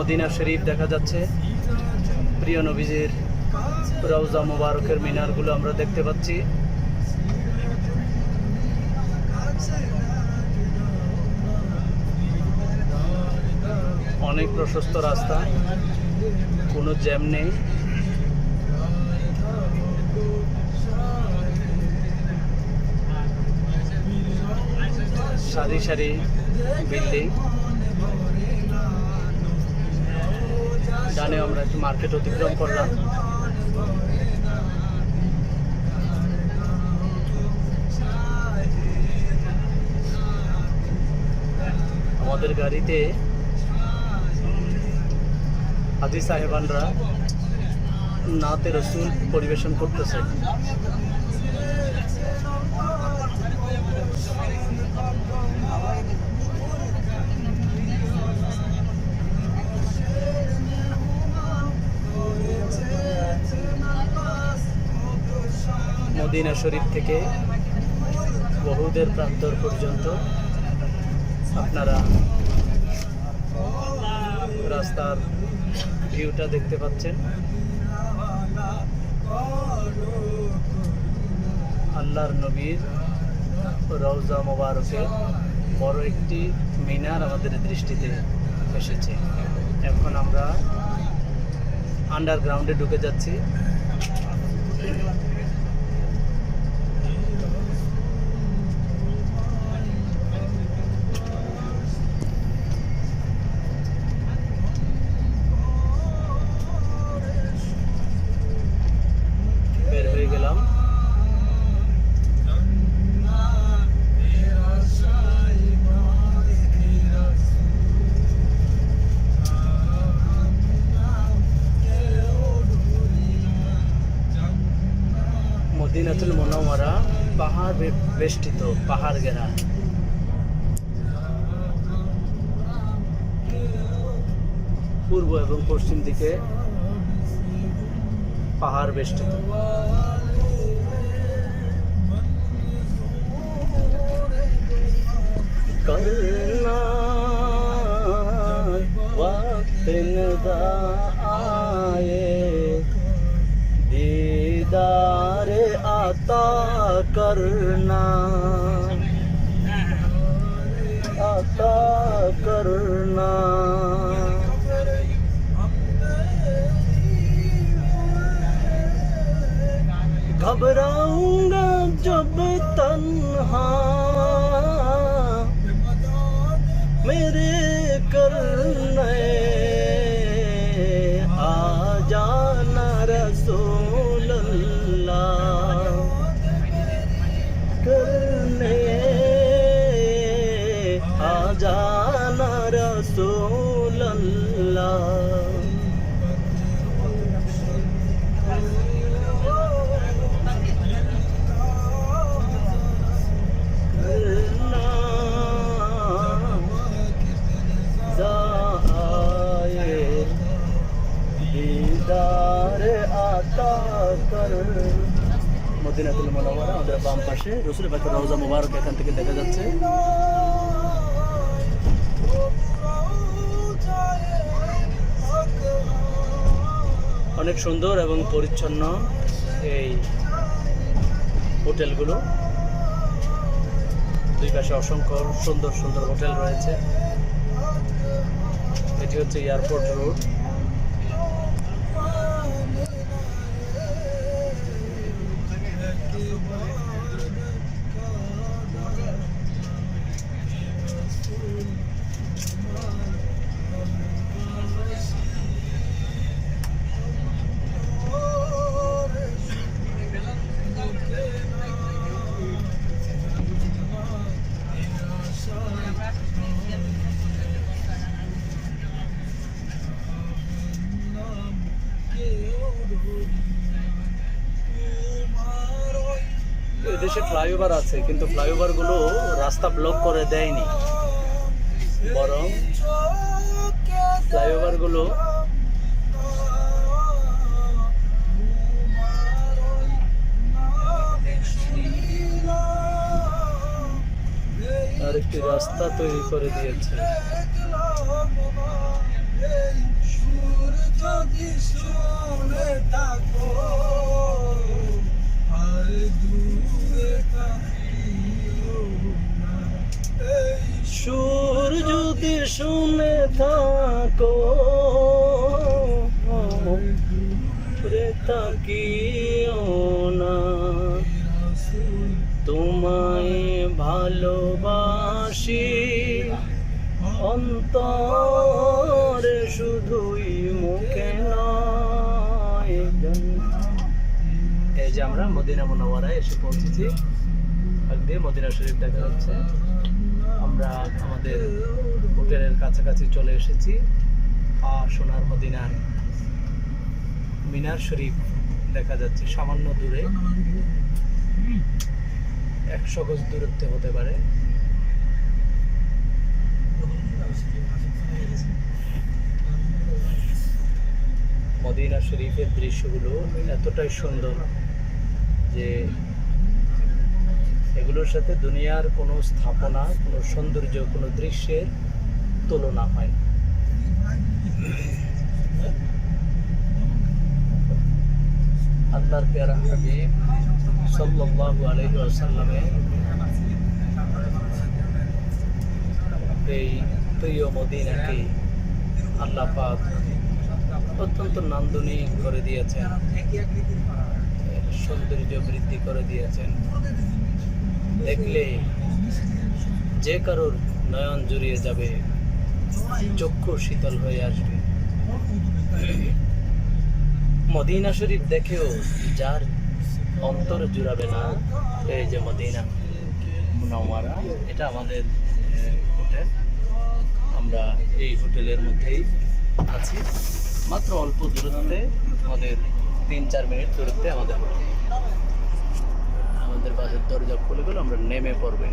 Medina শরীফ দেখা যাচ্ছে। প্রিয় নবীজির রওজা মোবারকের মিনারগুলো আমরা দেখতে পাচ্ছি। অনেক প্রশস্ত রাস্তা, কোনো জ্যাম নেই। সারি সারি বিল্ডিং। ডানে আমরা একটু মার্কেট অতিক্রম করলাম। আমাদের গাড়িতে হাজি সাহেবানরা নাতে রসুল পরিবেশন করতেছে। মদিনা শরীফ থেকে বহুদের প্রান্তর পর্যন্ত আপনারা রাস্তার ভিউটা দেখতে পাচ্ছেন। আল্লাহর নবীর রওজা মোবারকের বড় একটি মিনার আমাদের দৃষ্টিতে এসেছে। এখন আমরা আন্ডারগ্রাউন্ডে ঢুকে যাচ্ছি। বেষ্টিত পাহাড় ঘেরা পূর্ব এবং পশ্চিম দিকে পাহাড় বেষ্টিত करना वक्त नदा आए दीदार आता करना आता करना घबराऊंगा जब तन्हा জানা রসুল্লাহ মদিনাতুল মোনাওয়ারা, আমাদের বাম পাশে রসুল বাকের রওজা মুবারক এখান থেকে দেখা যাচ্ছে। অনেক সুন্দর এবং পরিচ্ছন্ন এই হোটেলগুলো। দুই পাশে অসংখ্য সুন্দর সুন্দর হোটেল রয়েছে। এটি হচ্ছে এয়ারপোর্ট রোড। এদেশে ফ্লাইওভার আছে, কিন্তু ফ্লাইওভারগুলো রাস্তা ব্লক করে দেয়নি। বরং ফ্লাইওভারগুলো আরেকটি রাস্তা তৈরি করে দিয়েছে। সুর শুনে থাকো। তাকিও না। তোমায় ভালোবাসি। অন্তরে শুধুই মুখে এই যে আমরা মদিনা মুনাওয়ারায় এসে পৌঁছেছি। মদিনা শরীফ দেখা যাচ্ছে। আমরা আমাদের হোটেলের কাছাকাছি চলে এসেছি, আর সোনার মদিনার মিনার শরীফ দেখা যাচ্ছে সামান্য দূরে। একশো গজ দূরত্বে হতে পারে। মদিনা শরীফের দৃশ্যগুলো এতটাই সুন্দর যে এগুলোর সাথে দুনিয়ার কোনো স্থাপনা, কোনো সৌন্দর্য, কোনো দৃশ্যের তুলনা হয় আল্লাহর পেয়ারা হাবিব আলাইহি ওয়াসাল্লামের এই প্রিয় মদিনাকে আল্লাহ পাক অত্যন্ত নান্দনিক করে দিয়েছেন। সৌন্দর্য বৃদ্ধি করে দিয়েছেন। দেখলে যে কারোর নয়ন জুড়িয়ে যাবে চক্ষু শীতল হয়ে আসবে। মদিনা শরীফ দেখেও যার অন্তর জুড়াবে না এই যে মদিনা। মুনাওয়ারা এটা আমাদের হোটেল। আমরা এই হোটেলের মধ্যেই আছি। মাত্র অল্প দূরত্বে আমাদের তিন চার মিনিট দূরত্বে আমাদের হোটেল। আমাদের বাসের দরজা খুলে গেল আমরা নেমে পড়বে।